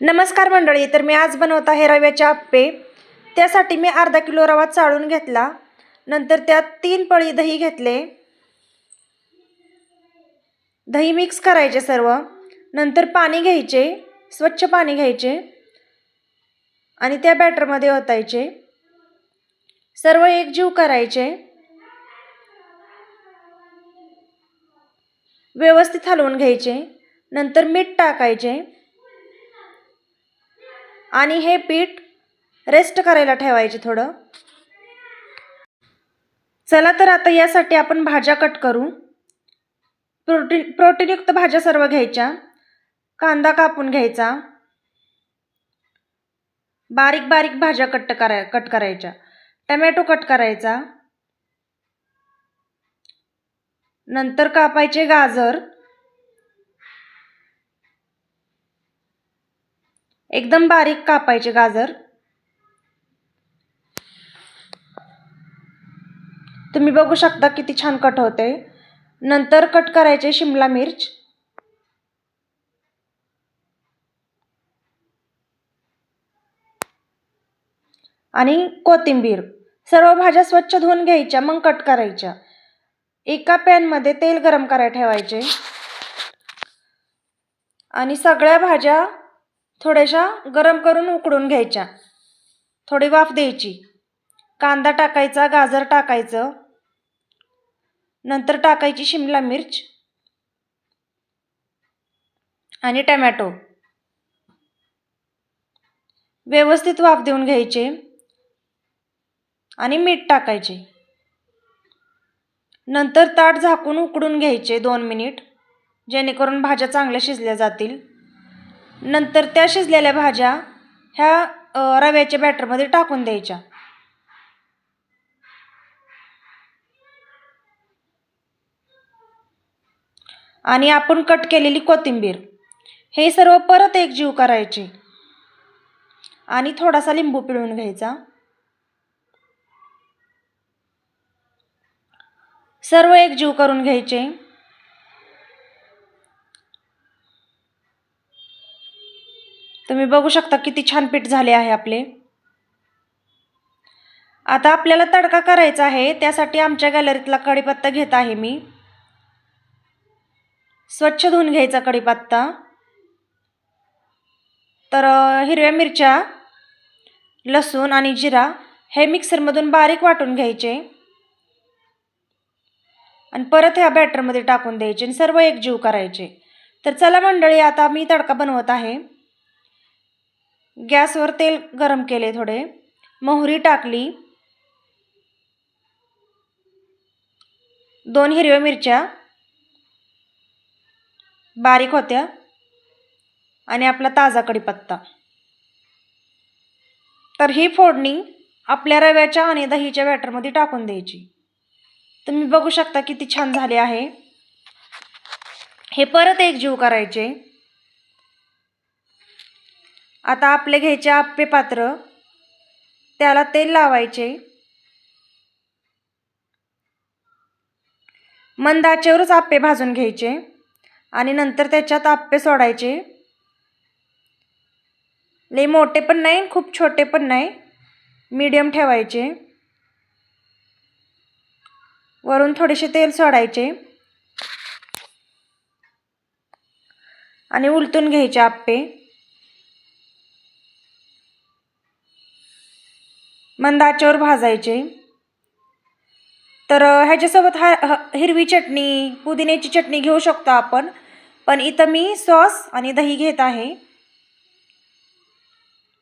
नमस्कार मंडळी तर मी आज बनवत आहे रव्याचे आप्पे. त्यासाठी मी अर्धा किलो रवा चाळून घेतला. नंतर त्यात तीन पळी दही घेतले. दही मिक्स करायचे सर्व. नंतर पाणी घ्यायचे स्वच्छ पाणी घ्यायचे आणि त्या बॅटरमध्ये ओतायचे. सर्व एकजीव करायचे. व्यवस्थित हलवून घ्यायचे. नंतर मीठ टाकायचे. आणि हे पीठ रेस्ट करायला ठेवायचे थोडं. चला तर आता यासाठी आपण भाज्या कट करू. प्रोटीन प्रोटीनयुक्त भाज्या सर्व घ्यायच्या. कांदा कापून घ्यायचा. बारीक बारीक भाज्या कट कराय कट करायच्या. टमॅटो कट करायचा. नंतर कापायचे गाजर. एकदम बारीक कापायचे गाजर. तुम्ही बघू शकता किती छान कट होते. नंतर कट करायचे शिमला मिर्च. आणि कोथिंबीर. सर्व भाज्या स्वच्छ धुवून घ्यायच्या मग कट करायच्या. एका पॅनमध्ये तेल गरम करायला ठेवायचे. आणि सगळ्या भाज्या थोड्याशा गरम करून उकडून घ्यायच्या. थोडी वाफ द्यायची. कांदा टाकायचा गाजर टाकायचं. नंतर टाकायची शिमला मिर्च आणि टमॅटो. व्यवस्थित वाफ देऊन घ्यायचे आणि मीठ टाकायचे. नंतर ताट झाकून उकडून घ्यायचे दोन मिनिट जेणेकरून भाज्या चांगल्या शिजल्या जातील. नंतर त्या शिजलेल्या भाज्या ह्या रव्याच्या बॅटरमध्ये टाकून द्यायच्या. आणि आपण कट केलेली कोथिंबीर हे सर्व परत एक जीव करायचे. आणि थोडासा लिंबू पिळून घ्यायचा. सर्व एक जीव करून घ्यायचे. तुम्ही बघू शकता किती छान पीठ झाले आहे आपले. आता आपल्याला तडका करायचा आहे त्यासाठी आमच्या गॅलरीतला कढीपत्ता घेत आहे मी. स्वच्छ धुवून घ्यायचा कढीपत्ता. तर हिरव्या मिरच्या लसूण आणि जिरा हे मिक्सरमधून बारीक वाटून घ्यायचे. आणि परत ह्या बॅटरमध्ये टाकून द्यायचे आणि सर्व एकजीव करायचे. तर चला मंडळी आता मी तडका बनवत आहे. गॅसवर तेल गरम केले थोडे. मोहरी टाकली. दोन हिरव्या मिरच्या. बारीक होत्या. आणि आपला ताजा कढीपत्ता. तर ही फोडणी आपल्या रव्याच्या आणि दहीच्या बॅटरमध्ये टाकून द्यायची. तुम्ही बघू शकता किती छान झाले आहे. हे परत एक जीव करायचे. आता आपले घ्यायचे आप्पे पात्र. त्याला तेल लावायचे. मंद आचेवरच आप्पे भाजून घ्यायचे. आणि नंतर त्याच्यात आप्पे सोडायचे. लई मोठे पण नाही खूप छोटे पण नाही. मीडियम ठेवायचे. वरून थोडेसे तेल सोडायचे. आणि उलटून घ्यायचे आप्पे मंद आचेवर भाजायचे. तर ह्याच्यासोबत हा हिरवी चटणी पुदिन्याची चटणी घेऊ शकतो आपण. पण इथं मी सॉस आणि दही घेत आहे.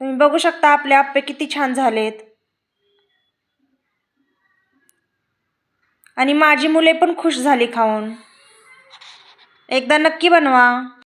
तुम्ही बघू शकता आपले आप्पे किती छान झालेत. आणि माझी मुले पण खुश झाली खाऊन. एकदा नक्की बनवा.